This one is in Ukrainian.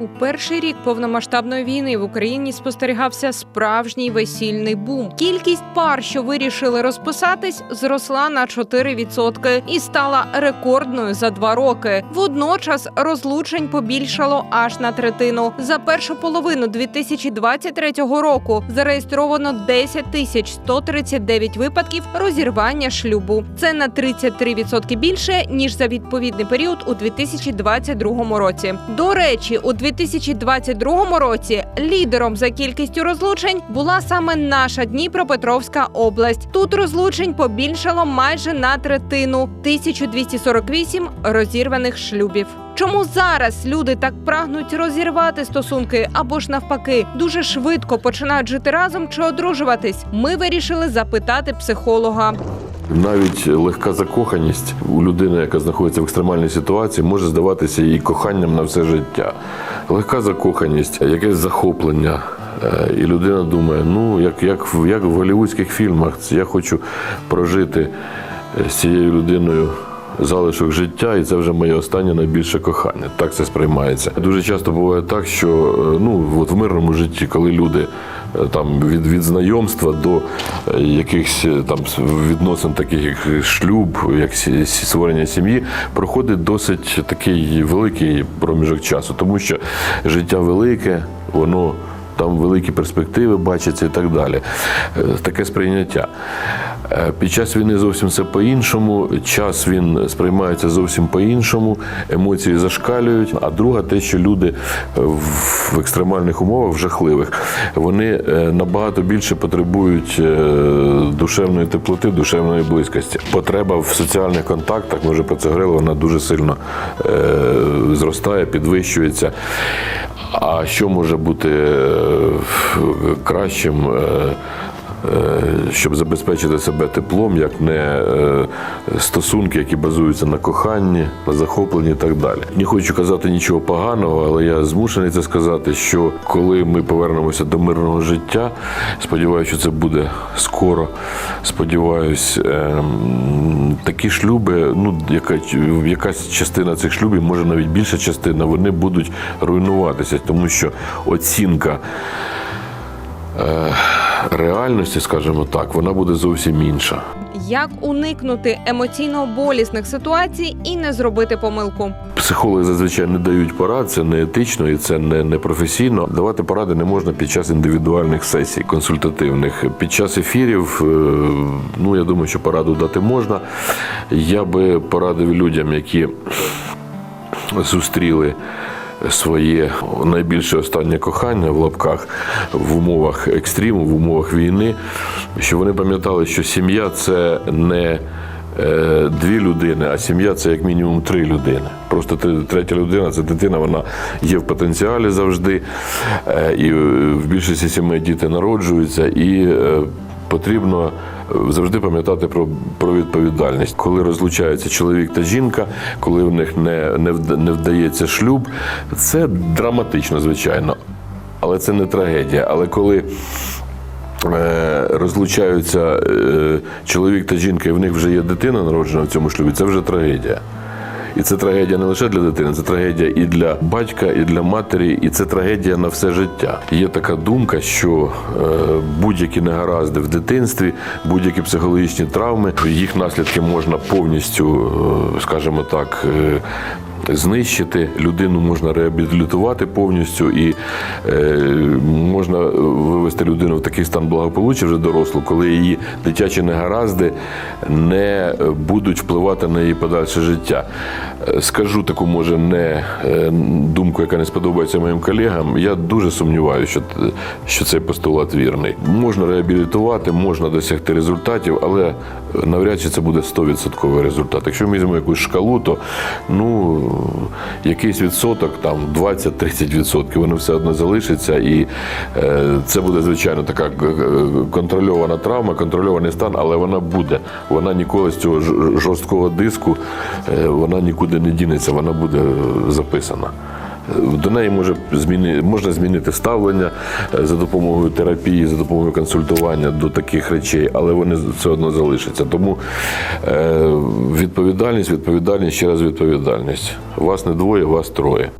У перший рік повномасштабної війни в Україні спостерігався справжній весільний бум. Кількість пар, що вирішили розписатись, зросла на 4% і стала рекордною за два роки. Водночас розлучень побільшало аж на третину. За першу половину 2023 року зареєстровано 10 тисяч 139 випадків розірвання шлюбу. Це на 33% більше ніж за відповідний період у 2022 році. До речі, у 2022 році лідером за кількістю розлучень була саме наша Дніпропетровська область. Тут розлучень побільшало майже на третину 1248 розірваних шлюбів. Чому зараз люди так прагнуть розірвати стосунки або ж навпаки дуже швидко починають жити разом чи одружуватись? Ми вирішили запитати психолога. Навіть легка закоханість у людини, яка знаходиться в екстремальній ситуації, може здаватися їй коханням на все життя. Легка закоханість, якесь захоплення. Е, І людина думає, ну як, як, як в голівудських фільмах, я хочу прожити е, з цією людиною залишок життя, і це вже моє останнє найбільше кохання. Так це сприймається. Дуже часто буває так, що е, ну от в мирному житті, коли люди там від, від знайомства до е, якихось е, там відносин, таких як шлюб, як створення сім'ї, проходить досить такий великий проміжок часу, тому що життя велике, воно. Там великі перспективи бачаться і так далі. Е, Таке сприйняття. Під час війни зовсім все по-іншому, час він сприймається зовсім по-іншому, емоції зашкалюють. А друга, те, що люди е, в екстремальних умовах, в жахливих, вони е, набагато більше потребують е, душевної теплоти, душевної близькості. Потреба в соціальних контактах, ми вже про це говорили, вона дуже сильно е, зростає, підвищується. А що може бути кращим, щоб забезпечити себе теплом, як не е, стосунки, які базуються на коханні, на захопленні і так далі. Не хочу казати нічого поганого, але я змушений це сказати, що коли ми повернемося до мирного життя, сподіваюся, що це буде скоро. Сподіваюсь, ем, такі шлюби, ну яка якась частина цих шлюбів, може навіть більша частина, вони будуть руйнуватися, тому що оцінка е, реальності, скажімо так, вона буде зовсім інша. Як уникнути емоційно болісних ситуацій і не зробити помилку? Психологи зазвичай не дають порад, це не етично і це не, не професійно. Давати поради не можна під час індивідуальних сесій, консультативних. Під час ефірів, е, ну я думаю, що пораду дати можна. Я би порадив людям, які зустріли своє найбільше останнє кохання в лапках в умовах екстриму, в умовах війни, щоб вони пам'ятали, що сім'я це не е, дві людини, а сім'я це як мінімум три людини. Просто третя людина це дитина, вона є в потенціалі завжди. Е, І е, в більшості сімей діти народжуються і. Потрібно е, завжди пам'ятати про, про відповідальність. Коли розлучаються чоловік та жінка, коли в них не, не, не вдається шлюб, це драматично, звичайно, але це не трагедія. Але коли е, розлучаються е, чоловік та жінка, і в них вже є дитина народжена в цьому шлюбі, це вже трагедія. І це трагедія не лише для дитини, це трагедія і для батька, і для матері, і це трагедія на все життя. Є така думка, що е, будь-які негаразди в дитинстві, будь-які психологічні травми, їх наслідки можна повністю, е, скажімо так, е, знищити. Людину можна реабілітувати повністю і е, можна вивести людину в такий стан благополуччя вже дорослу, коли її дитячі негаразди не будуть впливати на її подальше життя. Е, Скажу таку, може, не е, думку, яка не сподобається моїм колегам. Я дуже сумніваюся, що, що цей постулат вірний. Можна реабілітувати, можна досягти результатів, але навряд чи це буде 100% результат. Якщо ми візьмемо якусь шкалу, то ну якийсь відсоток, там 20-30%, воно все одно залишиться, і е, це буде звичайно така е, контрольована травма, контрольований стан, але вона буде. Вона ніколи з цього жорсткого диску е, вона нікуди не дінеться, вона буде е, записана. До неї може зміни, можна змінити ставлення е, за допомогою терапії, за допомогою консультування до таких речей, але вони все одно залишаться. Тому е, відповідальність, відповідальність, ще раз відповідальність. Вас не двоє, вас троє.